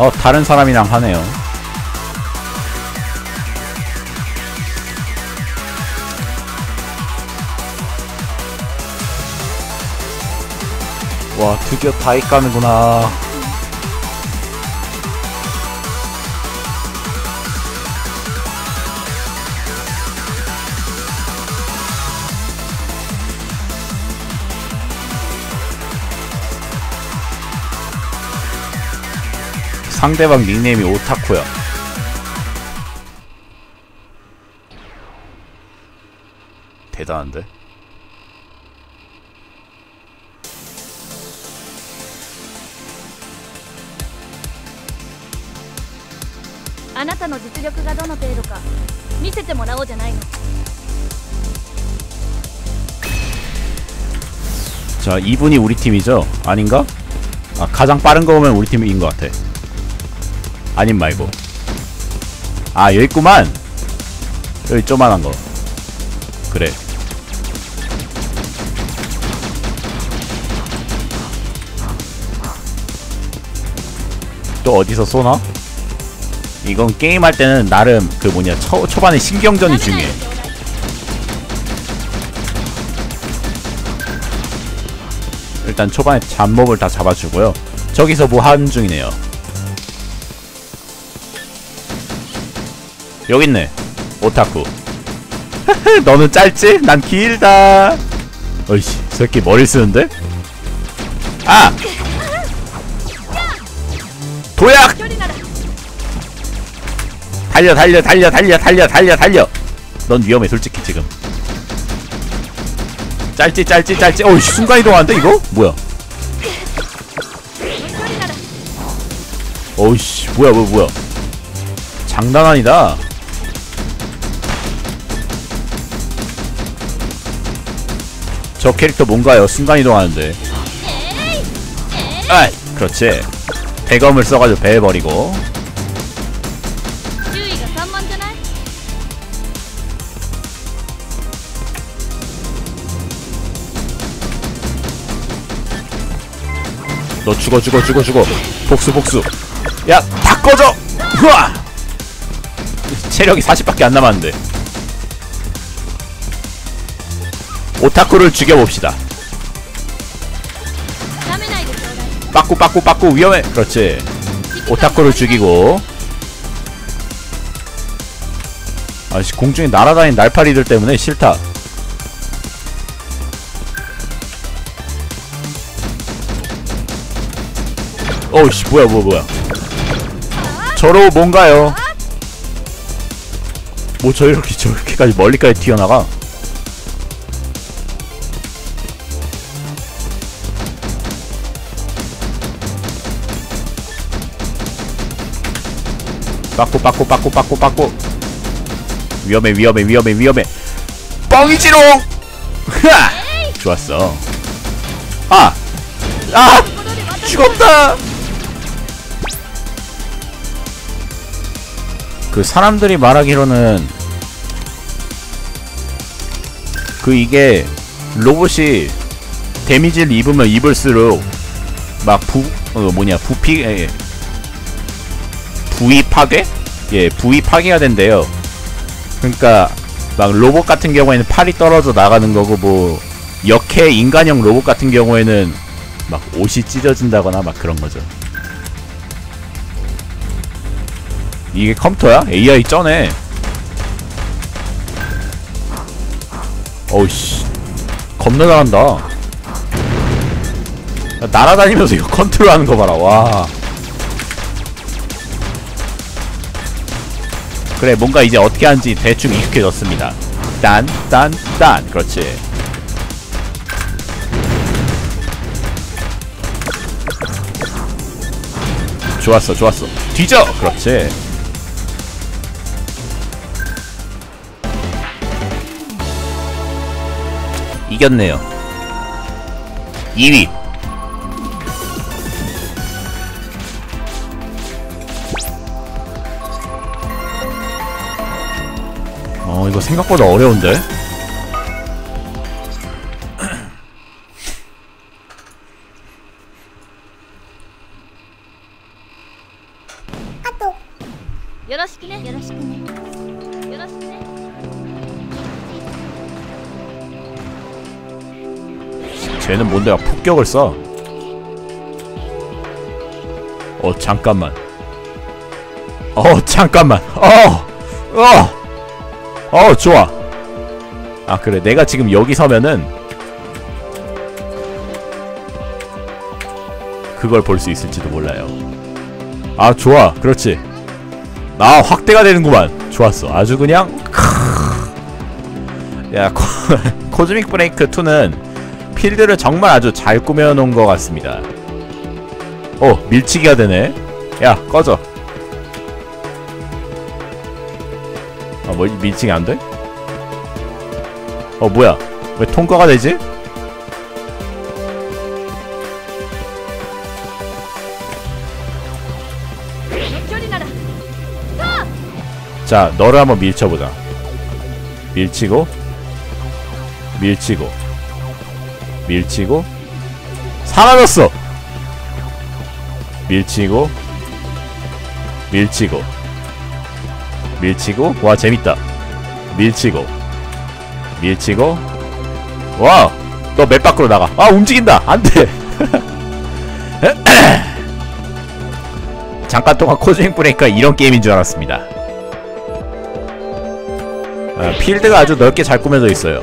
어 다른 사람이랑 하네요. 와 드디어 다이 까는구나 상대방 닉네임이 오타쿠야 대단한데? 자 이분이 우리 팀이죠? 아닌가? 아 가장 빠른 거 보면 우리 팀인 것 같아 아님 말고. 아 여기 있구만. 여기 쪼만한 거. 그래. 또 어디서 쏘나? 이건 게임할 때는 나름 그 뭐냐 초, 초반에 신경전이 중요해. 일단 초반에 잡몹을 다 잡아주고요. 저기서 뭐 하는 중이네요 여기 있네. 오타쿠. 너는 짧지? 난 길다. 어이씨, 새끼 머리 쓰는데? 아! 도약! 달려, 달려, 달려, 달려, 달려, 달려, 달려! 넌 위험해, 솔직히 지금. 짧지, 짧지, 짧지. 어이 순간이동한데, 이거? 뭐야? 어이씨, 뭐야, 뭐야, 뭐야. 장난 아니다. 저 캐릭터 뭔가요? 순간이동하는데. 아 그렇지. 배검을 써가지고 배해버리고. 너 죽어 죽어 죽어 죽어. 복수 복수. 야 다 꺼져! 으아 체력이 40밖에 안 남았는데. 오타쿠를 죽여봅시다. 빠꾸 빠꾸 빠꾸 위험해. 그렇지. 오타쿠를 죽이고. 아씨 공중에 날아다니는 날파리들 때문에 싫다. 어우씨 뭐야 뭐야 뭐야. 저로 뭔가요? 뭐 저렇게 저렇게까지 멀리까지 튀어나가? 빠꾸 빠꾸 빠꾸 빠꾸 빠꾸. 위험해 위험해 위험해 위험해. 뻥이지롱! 흐아 좋았어. 아! 아! 죽었다! 그 사람들이 말하기로는 그 이게 로봇이 데미지를 입으면 입을수록 막 부, 어, 뭐냐, 부피, 에, 부위 파괴? 예, 부위 파괴가 된대요. 그러니까 막 로봇 같은 경우에는 팔이 떨어져 나가는 거고 뭐 역해 인간형 로봇 같은 경우에는 막 옷이 찢어진다거나 막 그런 거죠. 이게 컴퓨터야? AI 쩌네. 어우씨. 겁나 잘한다. 야, 날아다니면서 이거 컨트롤 하는 거 봐라, 와. 그래, 뭔가 이제 어떻게 하는지 대충 익숙해졌습니다. 딴, 딴, 딴. 그렇지. 좋았어, 좋았어. 뒤져! 그렇지. 이겼네요. 2위. 이거 생각보다 어려운데? 쟤는 뭔데 폭격을 써? 어 잠깐만 어 잠깐만 어! 어! 어 좋아. 아 그래 내가 지금 여기 서면은 그걸 볼 수 있을지도 몰라요. 아 좋아 그렇지. 나 확대가 되는구만. 좋았어. 아주 그냥. 야 코, 코즈믹 브레이크 2는 필드를 정말 아주 잘 꾸며놓은 것 같습니다. 어 밀치기가 되네. 야 꺼져. 뭐 미팅이 안 돼? 어 뭐야? 왜 통과가 되지? 자 너를 한번 밀쳐보자. 밀치고 밀치고 밀치고. 사라졌어! 밀치고 밀치고. 밀치고 와 재밌다. 밀치고 밀치고 와너 맵 밖으로 나가. 아 움직인다. 안돼. 잠깐 동안 코즈잉 브레이크가 이런 게임인 줄 알았습니다. 아, 필드가 아주 넓게 잘 꾸며져 있어요.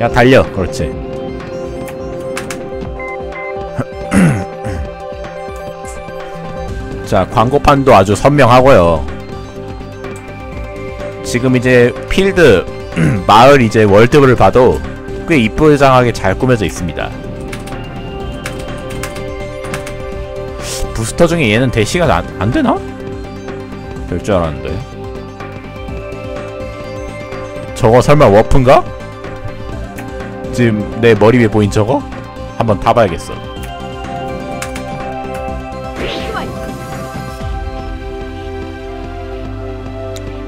야 달려, 그렇지. 자 광고판도 아주 선명하고요. 지금 이제 필드 마을 이제 월드를 봐도 꽤 이쁘장하게 잘 꾸며져 있습니다. 부스터 중에 얘는 대시가 안, 안 되나? 될 줄 알았는데. 저거 설마 워프인가? 지금 내 머리 위에 보인 저거? 한번 타봐야겠어.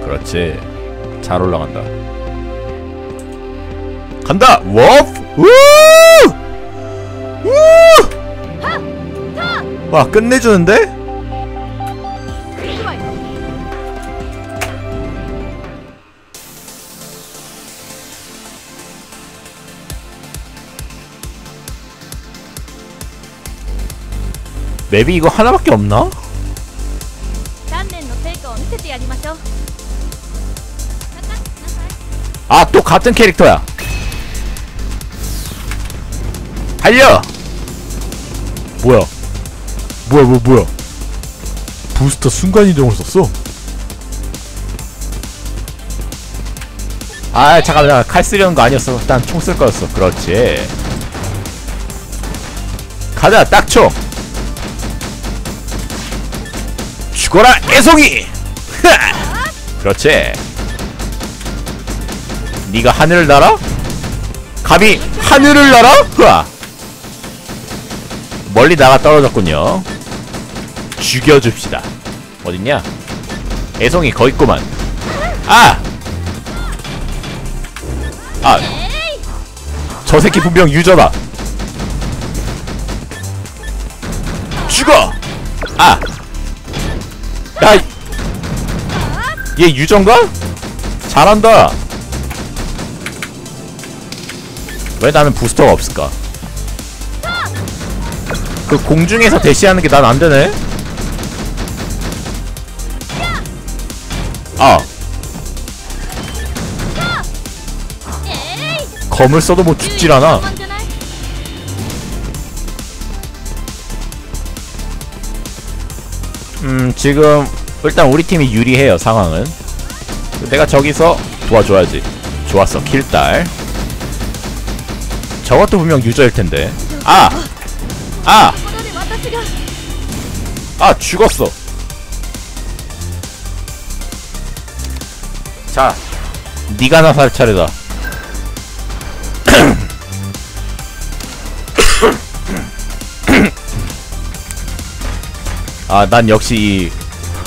그렇지. 잘 올라간다 간다! 워프! 우우! 와 끝내주는데? 맵이 이거 하나밖에 없나? 아, 또 같은 캐릭터야. 달려! 뭐야? 뭐야, 뭐, 뭐야? 부스터 순간이동을 썼어? 아, 잠깐만. 칼 쓰려는 거 아니었어. 일단 총쓸 거였어. 그렇지. 가자, 딱총! 죽어라, 애송이! 그렇지. 네가 하늘을 날아? 감히 하늘을 날아? 흐아! 멀리 나가 떨어졌군요. 죽여줍시다. 어딨냐? 애송이 거기 있구만. 아! 아! 저 새끼 분명 유저다. 죽어! 아! 야! 이- 얘 유저인가? 잘한다. 왜 나는 부스터가 없을까? 그 공중에서 대시하는 게 난 안 되네? 아! 검을 써도 뭐 죽질 않아. 음, 지금 일단 우리 팀이 유리해요, 상황은. 내가 저기서 도와줘야지. 좋았어, 킬딸. 저것도 분명 유저일 텐데. 아! 아! 아, 죽었어. 자, 니가 나살 차례다. 아, 난 역시 이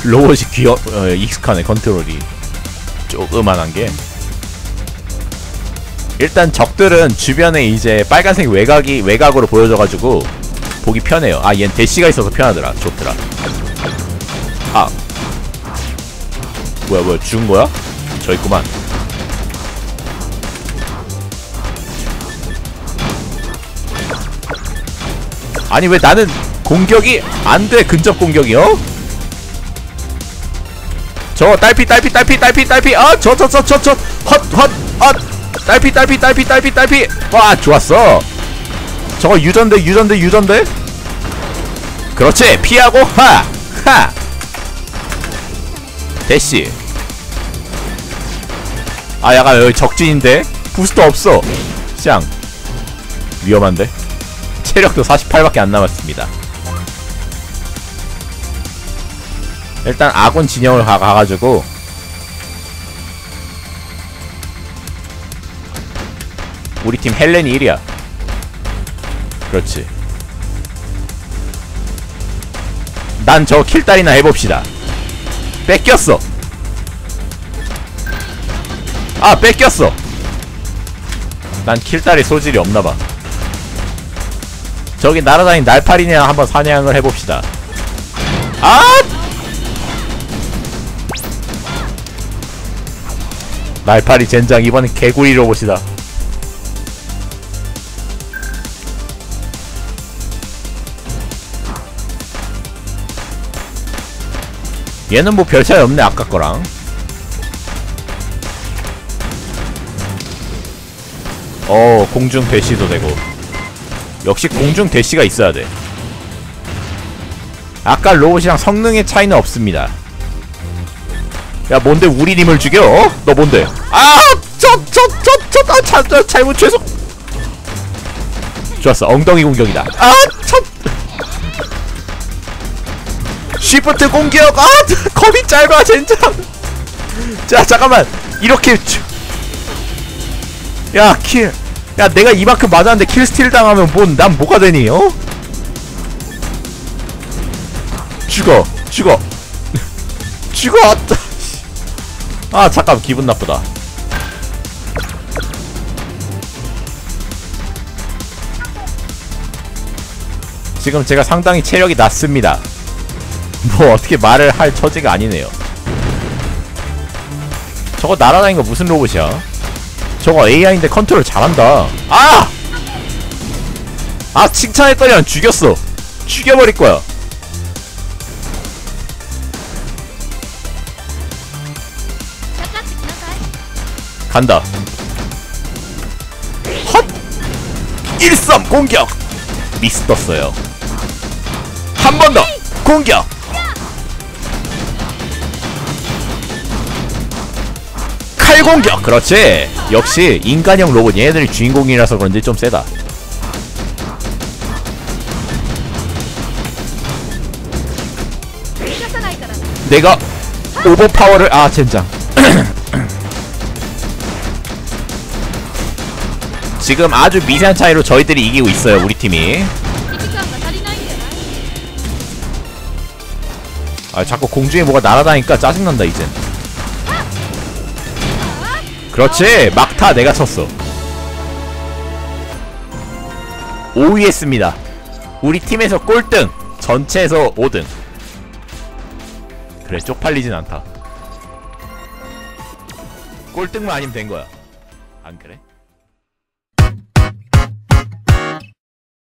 로봇이 귀여, 어, 익숙하네, 컨트롤이. 조그만한 게. 일단 적들은 주변에 이제 빨간색 외곽이 외곽으로 보여져가지고 보기 편해요. 아, 얜 대시가 있어서 편하더라. 좋더라. 아, 뭐야, 뭐야, 죽은 거야? 저 있구만. 아니 왜 나는 공격이 안돼 근접 공격이요? 저 딸피 딸피 딸피 딸피 딸피 아 저 저 저 저저 헛헛헛 딸피 딸피 딸피 딸피 딸피. 와 좋았어. 저거 유전대 유전대 유전대? 그렇지 피하고 하 하. 대시. 아 약간 여기 적진인데? 부스터 없어. 쌍 위험한데? 체력도 48밖에 안 남았습니다. 일단 아군 진영을 가, 가가지고 우리 팀 헬렌이 1이야. 그렇지. 난 저 킬딸이나 해봅시다. 뺏겼어. 아 뺏겼어. 난 킬딸이 소질이 없나봐. 저기 날아다니는 날파리냐 한번 사냥을 해봅시다. 아! 날파리 젠장 이번엔 개구리 로봇이다 얘는 뭐 별 차이 없네 아까 거랑. 어 공중 대시도 되고. 역시 공중 대시가 있어야 돼. 아까 로봇이랑 성능의 차이는 없습니다. 야 뭔데 우리 님을 죽여? 어? 너 뭔데? 아 저 저 저저저 아, 자, 자, 잘못 죄송 좋았어. 엉덩이 공격이다. 아첫 쉬프트 공격 아 겁이 짧아 젠장 자 잠깐만 이렇게 주- 야, 킬. 야, 내가 이만큼 맞았는데 킬 스틸 당하면 뭔, 난 뭐가 되니, 어? 죽어, 죽어. 죽어! 아, 잠깐, 기분 나쁘다. 지금 제가 상당히 체력이 낮습니다. 뭐, 어떻게 말을 할 처지가 아니네요. 저거 날아다니는 거 무슨 로봇이야? 저거 AI인데 컨트롤 잘한다. 아! 아 칭찬했더니 죽였어. 죽여버릴 거야. 간다. 헛! 1-3 공격! 미스 떴어요. 한 번 더! 공격! 공격! 그렇지! 역시 인간형 로봇 얘네들이 주인공이라서 그런지 좀 세다 내가 오버파워를 아 젠장 지금 아주 미세한 차이로 저희들이 이기고 있어요 우리 팀이 아 자꾸 공중에 뭐가 날아다니까 짜증난다 이젠 그렇지. 막타 내가 쳤어. 5위 했습니다. 우리 팀에서 꼴등 전체에서 5등. 그래 쪽팔리진 않다. 꼴등만 아니면 된 거야. 안 그래?